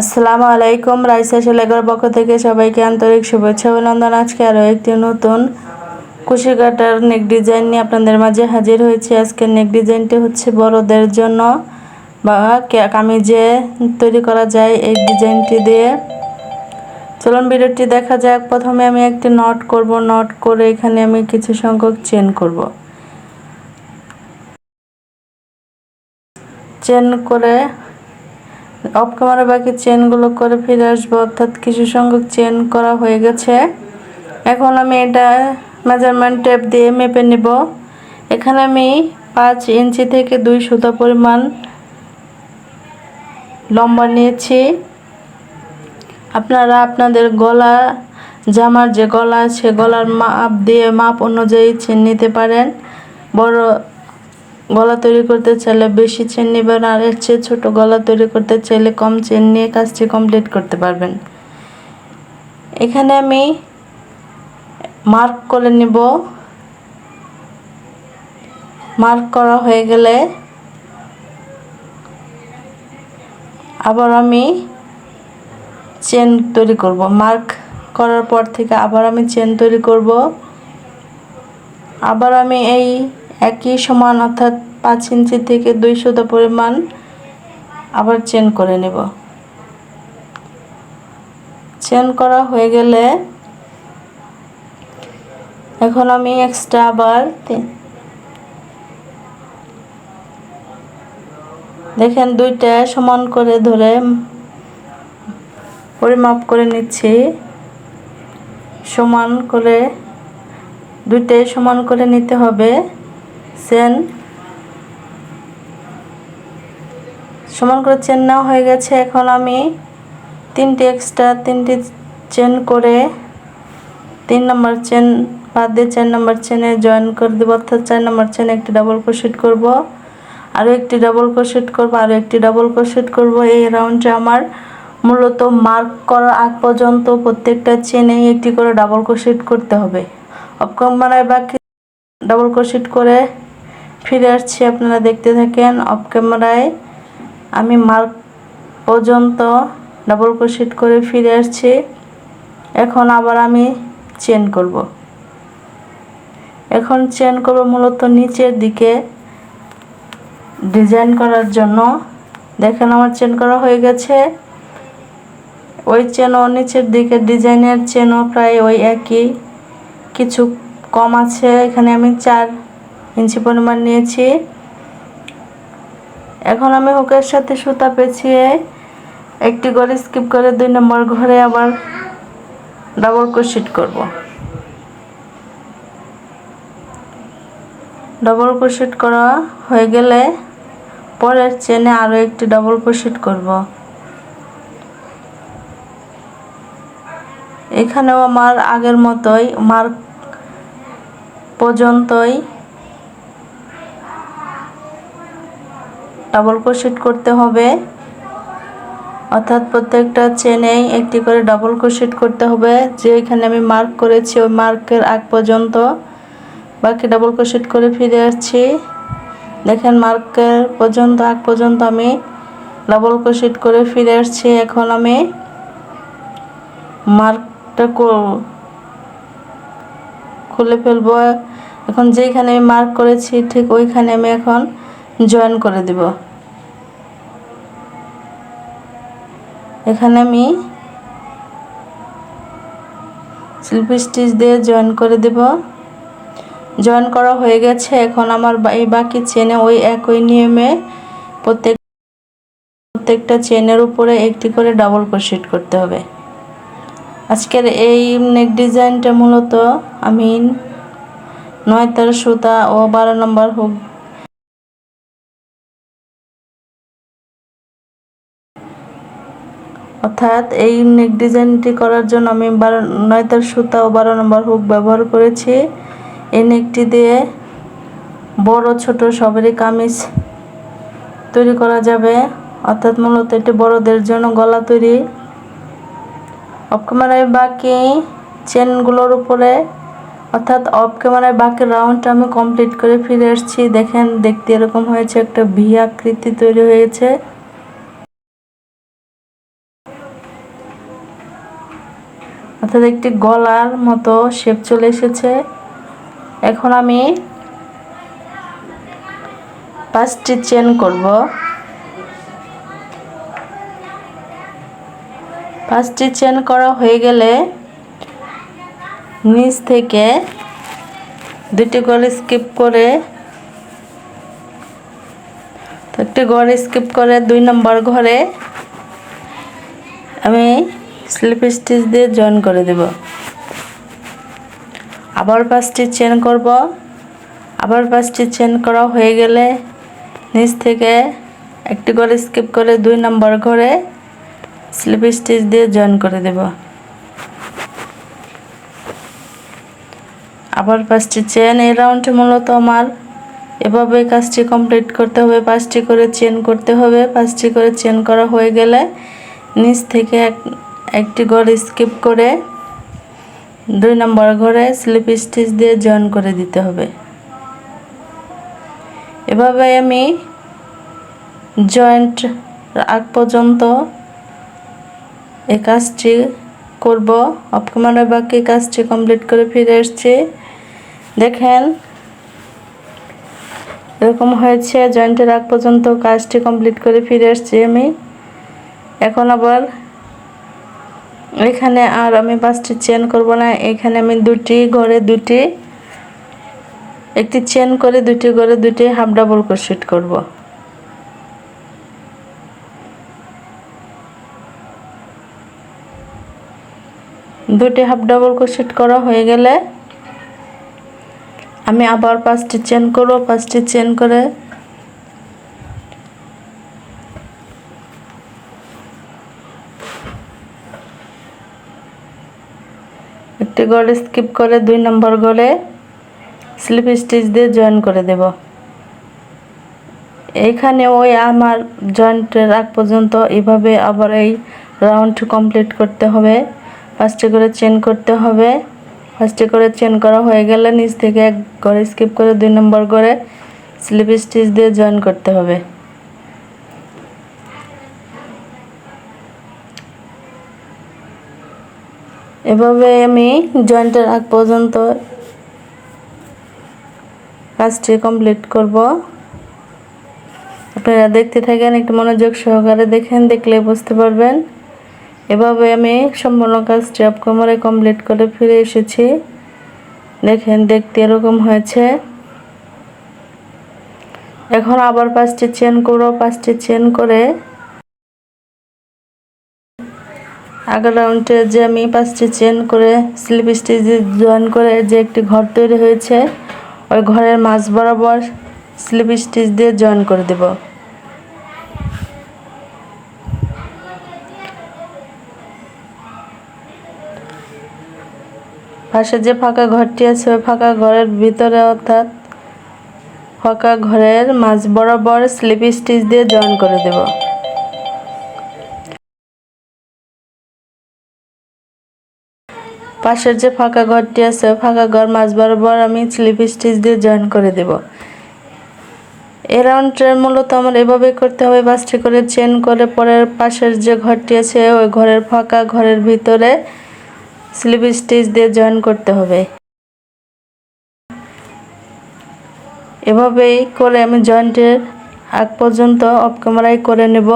আসসালামু আলাইকুম, রাইসা সেলেগর পক্ষ থেকে সবাইকে আন্তরিক শুভেচ্ছা অভিনন্দন। আজকে আরও একটি নতুন কুশি কাটার নেক ডিজাইন নিয়ে আপনাদের মাঝে হাজির হয়েছি। আজকের নেক ডিজাইনটি হচ্ছে বড়দের জন্য বা কামিজে তৈরি করা যায় এই ডিজাইনটি দিয়ে। চলুন ভিডিওটি দেখা যাক। প্রথমে আমি একটি নট করব। নট করে এখানে আমি কিছু সংখ্যক চেন করব। চেন করে অফ ক্যামেরা বাকি চেনগুলো করে ফিরে আসব, অর্থাৎ কিছু সংখ্যক চেন করা হয়ে গেছে। এখন আমি এটা মেজারমেন্ট টেপ দিয়ে মেপে নেব। এখানে আমি পাঁচ ইঞ্চি থেকে দুই সুতা পরিমাণ লম্বা নিয়েছি। আপনারা আপনাদের গলা, জামার যে গলা আছে, গলার মাপ দিয়ে মাপ অনুযায়ী চেন নিতে পারেন। বড় গলা তৈরি করতে চাইলে বেশি চেন নেবেন আর এর চেয়ে ছোটো গলা তৈরি করতে চাইলে কম চেন নিয়ে কাজটি কমপ্লিট করতে পারবেন। এখানে আমি মার্ক করে নেব। মার্ক করা হয়ে গেলে আবার আমি চেন তৈরি করব। মার্ক করার পর থেকে আবার আমি চেন তৈরি করব। আবার আমি এই একই সমান অর্থাৎ পাঁচ ইঞ্চি থেকে দুই সুতো পরিমাণ আবার চেন করে নেব। চেন করা হয়ে গেলে এখন আমি এক্সট্রা আবার দেখেন দুইটা সমান করে ধরে পরিমাপ করে নিচ্ছি। সমান করে দুইটাই সমান করে নিতে হবে। চেন সমান করে চেন নেওয়া হয়ে গেছে। এখন আমি তিনটি এক্সট্রা তিনটি চেন করে তিন নম্বর চেন বাদ দিয়ে চার নম্বর চেনে জয়েন করে দেবো। অর্থাৎ চার নম্বর চেনে একটি ডাবল ক্রোশেট করব। আরও একটি ডাবল ক্রোশেট করব, আরও একটি ডাবল ক্রোশেট করব। এই রাউন্ডে আমার মূলত মার্ক করার আগ পর্যন্ত প্রত্যেকটা চেনেই একটি করে ডাবল ক্রোশেট করতে হবে। অপকম বাকি ডাবল ক্রোশেট করে ফিরে আসছি, আপনারা দেখতে থাকেন অফ ক্যামেরায়। আমি মার্ক পর্যন্ত ডাবল ক্রোশেট করে ফিরে আসছি। এখন আবার আমি চেন করব। এখন চেন করব মূলত নিচের দিকে ডিজাইন করার জন্য। দেখেন আমার চেন করা হয়ে গেছে। ওই চেনও নিচের দিকে ডিজাইনের চেনও প্রায় ওই একই। কিছু কম আছে, এখানে আমি চার ইঞ্চি পরিমাণ নিয়েছি। এখন আমি হুকের সাথে সুতা পেঁচিয়ে একটি করে স্কিপ করে দুই নম্বর ঘরে আবার ডাবল ক্রোশেট করব। ডাবল ক্রোশেট করা হয়ে গেলে পরের চেনে আরও একটি ডাবল ক্রোশেট করব। এখানেও আমার আগের মতোই মার্ক পর্যন্তই ডাবল ক্রোশেট করতে হবে। অর্থাৎ প্রত্যেকটা চেনেই একটি করে ডাবল ক্রোশেট করতে হবে। যে এখানে আমি মার্ক করেছি, ওই মার্কের আগ পর্যন্ত বাকি ডাবল ক্রোশেট করে ফিরে আসছি। দেখেন মার্কের পর্যন্ত, আগ পর্যন্ত আমি ডাবল ক্রোশেট করে ফিরে আসছি। এখন আমি মার্কটা খুলে ফেলব। এখন যেখানে আমি মার্ক করেছি, ঠিক ওইখানে আমি এখন জয়েন করে দেব। এখানে আমি স্লিপ স্টিচ দিয়ে জয়েন করে দেব। জয়েন করা হয়ে গেছে, এখন আমার এই বাকি চেনে ওই একই নিয়মে প্রত্যেক, প্রত্যেকটা চেনের উপরে একটি করে ডাবল ক্রোশেট করতে হবে। আজকের এই নেক ডিজাইনটা মূলত আমি নয় তার সুতা ও বারো নম্বর হুক অর্থাৎ এই নেক ডিজাইনটি করার জন্য আমি বারো নয় তার সুতা ও বারো নম্বর হুক ব্যবহার করেছি। এই নেকটি দিয়ে বড় ছোট সবেরই কামিজ তৈরি করা যাবে। অর্থাৎ মূলত এটি বড়দের জন্য গলা তৈরি। অফ ক্যামেরায় বাকি চেনগুলোর উপরে, অর্থাৎ অফ ক্যামেরায় বাকি রাউন্ডটা আমি কমপ্লিট করে ফিরে আসছি। দেখেন, দেখতে এরকম হয়েছে, একটা ভি আকৃতি তৈরি হয়েছে। অর্থাৎ একটি গলার মতো শেপ চলে এসেছে। এখন আমি পাঁচটি চেন করব। পাঁচটি চেন করা হয়ে গেলে নিচ থেকে দুটি করে স্কিপ করে একটি ঘর স্কিপ করে দুই নম্বর ঘরে স্লিপ স্টিচ দিয়ে জয়েন করে দেব। আবার পাঁচটি চেন করব। আবার পাঁচটি চেন করা হয়ে গেলে নিচ থেকে একটি ঘরে স্কিপ করে দুই নম্বর ঘরে স্লিপ স্টিচ দিয়ে জয়েন করে দেব। আবার পাঁচটি চেন এই রাউন্ডে মূলত আমার। এভাবে কাজটি কমপ্লিট করতে হবে, পাঁচটি করে চেন করতে হবে, পাঁচটি করে চেন করা হয়ে গেলে নিচ থেকে এক একটি ঘর স্কিপ করে দুই নম্বর ঘরে স্লিপ স্টিচ দিয়ে জয়েন করে দিতে হবে। এভাবে আমি জয়েন্ট আগ পর্যন্ত এই কাজটি করব। অপকমানের বাকি কাজটি কমপ্লিট করে ফিরে এসছি দেখেন, এরকম হয়েছে, জয়েন্টের আগ পর্যন্ত কাজটি কমপ্লিট করে ফিরে আসছি আমি। এখন আবার এখানে আর আমি পাঁচটি চেন করব না। এখানে আমি দুটি ঘরে দুটি, একটি চেন করে দুটি ঘরে দুটি হাফ ডাবল ক্রোশেট করব। দুটি হাফ ডাবল ক্রোশেট করা হয়ে গেলে আমি আবার পাঁচটি চেন করব। পাঁচটি চেন করে একটি গড়ে স্কিপ করে দুই নম্বর গড়ে স্লিপ স্টিচ দিয়ে জয়েন করে দেব। এইখানে ওই আমার জয়েন্টের আগ পর্যন্ত এভাবে আবার এই রাউন্ড কমপ্লিট করতে হবে। ফার্স্টে করে চেন করতে হবে। ফার্স্টে করে চেন করা হয়ে গেলে নিচ থেকে এক ঘরে স্কিপ করে দুই নম্বর করে স্লিপ স্টিচ দিয়ে জয়েন করতে হবে। এভাবে আমি জয়েন্টের আগ পর্যন্ত। কাজটি কমপ্লিট করব। আপনারা দেখতে থাকেন, একটু মনোযোগ সহকারে দেখেন, দেখলে বুঝতে পারবেন। এভাবে আমি সম্পূর্ণ কাজটি অফ কোমরে কমপ্লিট করে ফিরে এসেছি। দেখেন, দেখতে এরকম হয়েছে। এখন আবার পাঁচটি চেন করো পাঁচটি চেন করে আগের রাউন্ডে যে আমি পাঁচটি চেন করে স্লিপ স্টিচ জয়েন করে যে একটি ঘর তৈরি হয়েছে, ওই ঘরের মাঝ বরাবর স্লিপ স্টিচ দিয়ে জয়েন করে দেবো। পাশে যে ফাঁকা ঘরটি আছে, ওই ফাঁকা ঘরের ভিতরে অর্থাৎ ফাঁকা ঘরের মাঝ বরাবর স্লিপ স্টিচ দিয়ে জয়েন করে দেব। পাশের যে ফাঁকা ঘরটি আছে, ফাঁকা ঘর মাঝ বরাবর আমি স্লিপ স্টিচ দিয়ে জয়েন করে দেব। এই রাউন্ডের মূলত আমার এভাবে করতে হবে, বাসটি করে চেন করে পরের পাশের যে ঘরটি আছে, ওই ঘরের ফাঁকা ঘরের ভিতরে স্লিপ স্টিচ দিয়ে জয়েন করতে হবে। এভাবেই করে আমি জয়েন্টের আগ পর্যন্ত অফ ক্যামেরায় করে নেব।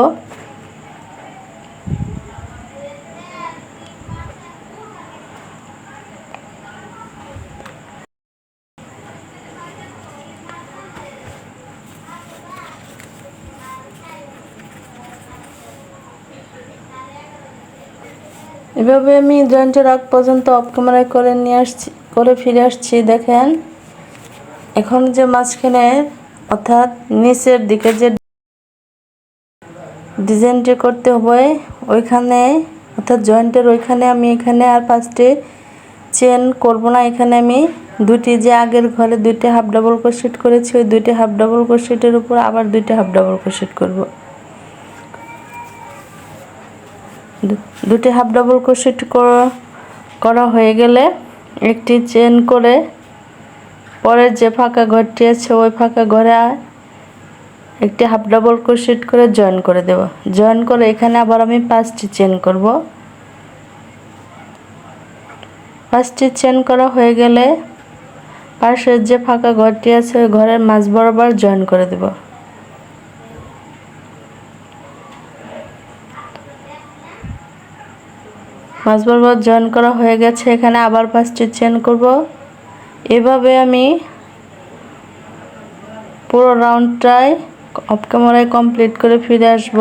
এভাবে আমি জয়েন্টের আগ পর্যন্ত অফ ক্যামেরায় করে নিয়ে আসছি, করে ফিরে আসছি, দেখেন। এখন যে মাঝখানে, অর্থাৎ নিচের দিকে যে ডিজাইনটি করতে হবে, ওইখানে, অর্থাৎ জয়েন্টের ওইখানে আমি এখানে আর পাঁচটি চেন করব না। এখানে আমি দুটি যে আগের ঘরে দুইটি হাফ ডাবল কোশিট করেছি, ওই দুইটি হাফ ডাবল কোশিটের উপর আবার দুইটি হাফ ডাবল কোশিট করব। দুটি হাফ ডাবল ক্রোশেট করা হয়ে গেলে একটি চেন করে পরের যে ফাঁকা ঘরটি আছে ওই ফাঁকা ঘরে একটি হাফ ডাবল ক্রোশেট করে জয়েন করে দেব। জয়েন করে এখানে আবার আমি পাঁচটি চেন করব। পাঁচটি চেন করা হয়ে গেলে পাশের যে ফাঁকা ঘরটি আছে ওই ঘরের মাঝ বরাবর জয়েন করে দেব। মাঝ বরাবর জয়েন করা হয়ে গেছে, এখানে আবার পাঁচটি চেন করব। এভাবে আমি পুরো রাউন্ডটাই অফ ক্যামেরায় কমপ্লিট করে ফিরে আসব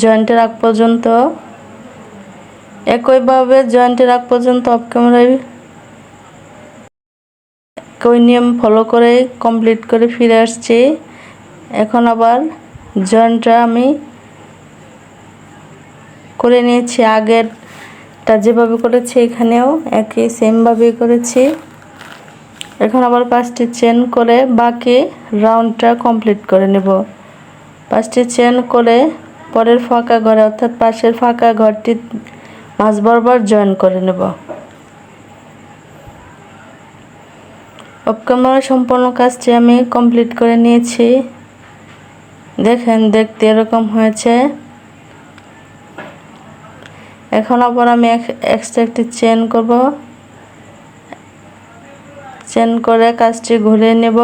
জয়েন্টের আগ পর্যন্ত। একইভাবে জয়েন্টের আগ পর্যন্ত অফ ক্যামেরায় ওই নিয়ম ফলো করে কমপ্লিট করে ফিরে আসছি। এখন আবার জয়েন্টটা আমি করে নিয়েছি আগেরটা যেভাবে করেছি এখানেও একই সেমভাবেই করেছি। এখন আবার পাঁচটি চেন করে বাকি রাউন্ডটা কমপ্লিট করে নেব। পাঁচটি চেন করে পরের ফাঁকা ঘরে, অর্থাৎ পাশের ফাঁকা ঘরটি মাঝ বরাবর জয়েন করে নেব। অপকামার সম্পূর্ণ কাজটি আমি কমপ্লিট করে নিয়েছি। দেখেন, দেখতে এরকম হয়েছে। এখন আবার আমি এক্সট্রা একটি চেন করব। চেন করে কাজটি ঘুরে নেব।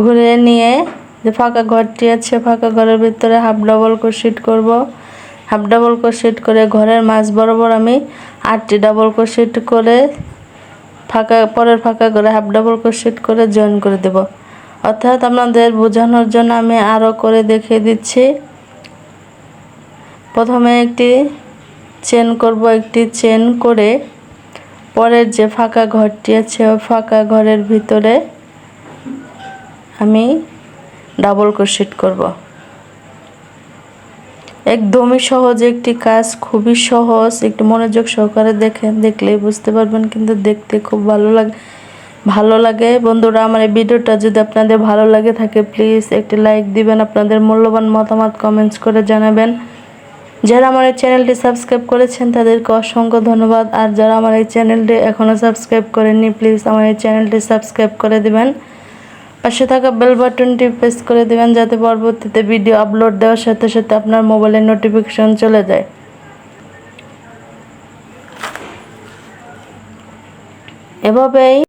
ঘুরে নিয়ে যে ফাঁকা ঘরটি আছে, ফাঁকা ঘরের ভিতরে হাফ ডাবল ক্রোশেট করব। হাফ ডাবল ক্রোশেট করে ঘরের মাঝ বরাবর আমি আটটি ডাবল ক্রোশেট করে ফাঁকা, পরের ফাঁকা করে হাফ ডাবল ক্রোশেট করে জয়েন করে দেব। অর্থাৎ আপনাদের বোঝানোর জন্য আমি আরও করে দেখিয়ে দিচ্ছি। প্রথমে একটি চেন করব, একটি চেন করে পরের যে ফাঁকা ঘরটি আছে, ওই ফাঁকা ঘরের ভিতরে আমি ডাবল ক্রোশেট করব। একদমই সহজ একটি কাজ, খুবই সহজ। একটু মনোযোগ সহকারে দেখেন, দেখলেই বুঝতে পারবেন, কিন্তু দেখতে খুব ভালো লাগে ভালো লাগে। বন্ধুরা, আমার এই ভিডিওটা যদি আপনাদের ভালো লাগে থাকে প্লিজ একটি লাইক দিবেন, আপনাদের মূল্যবান মতামত কমেন্টস করে জানাবেন। যারা আমার এই চ্যানেলটি সাবস্ক্রাইব করেছেন তাদেরকে অসংখ্য ধন্যবাদ। আর যারা আমার এই চ্যানেলটি এখনও সাবস্ক্রাইব করেননি, প্লিজ আমার এই চ্যানেলটি সাবস্ক্রাইব করে দেবেন। পাশে থাকা বেল বাটনটি প্রেস করে দেবেন যাতে পরবর্তীতে ভিডিও আপলোড দেওয়ার সাথে সাথে আপনার মোবাইলে নোটিফিকেশন চলে যায়। এভাবেই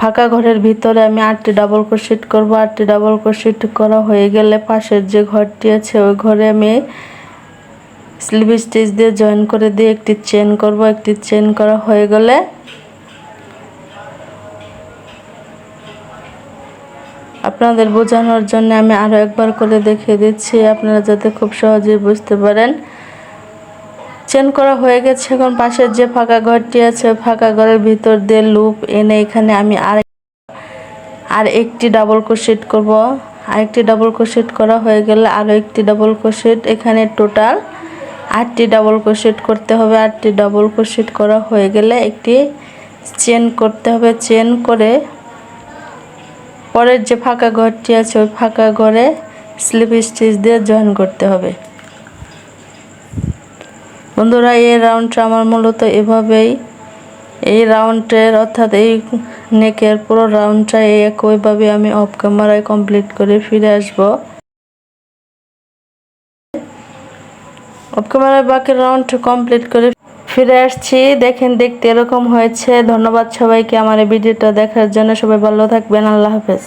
ফাঁকা ঘরের ভিতরে আমি আটটি ডাবল ক্রোশেট করব। আটটি ডাবল ক্রোশেট করা হয়ে গেলে পাশের যে ঘরটি আছে, ওই ঘরে আমি স্লিভ স্টিচ দিয়ে জয়েন করে দিয়ে একটি চেন করব। একটি চেন করা হয়ে গেলে আপনাদের বোঝানোর জন্য আমি আরও একবার করে দেখিয়ে দিচ্ছি। আপনারা যাতে খুব সহজেই বুঝতে পারেন। চেন করা হয়ে গেছে এখন পাশের যে ফাঁকা ঘরটি আছে ফাঁকা ঘরের ভিতর দিয়ে লুপ এনে এখানে আমি আর আর একটি ডাবল ক্রোশেট করব। আরেকটি ডাবল ক্রোশেট করা হয়ে গেলে আরও একটি ডাবল ক্রোশেট এখানে টোটাল আটটি ডাবল ক্রোশেট করতে হবে। আটটি ডাবল ক্রোশেট করা হয়ে গেলে একটি চেন করতে হবে। চেন করে পরের যে ফাঁকা ঘরটি আছে, ওই ফাঁকা ঘরে স্লিপ স্টিচ দিয়ে জয়েন করতে হবে। বন্ধুরা, এই রাউন্ডটা আমার মূলত এভাবেই, এই রাউন্ডের অর্থাৎ এই নেকের পুরো রাউন্ডটা একইভাবে আমি অফ ক্যামেরায় কমপ্লিট করে ফিরে আসব। অফ ক্যামেরায় বাকি রাউন্ড কমপ্লিট করে ফিরে আসছি। দেখেন, দেখতে এরকম হয়েছে। ধন্যবাদ সবাইকে আমার এই ভিডিওটা দেখার জন্য। সবাই ভালো থাকবেন। আল্লাহ হাফেজ।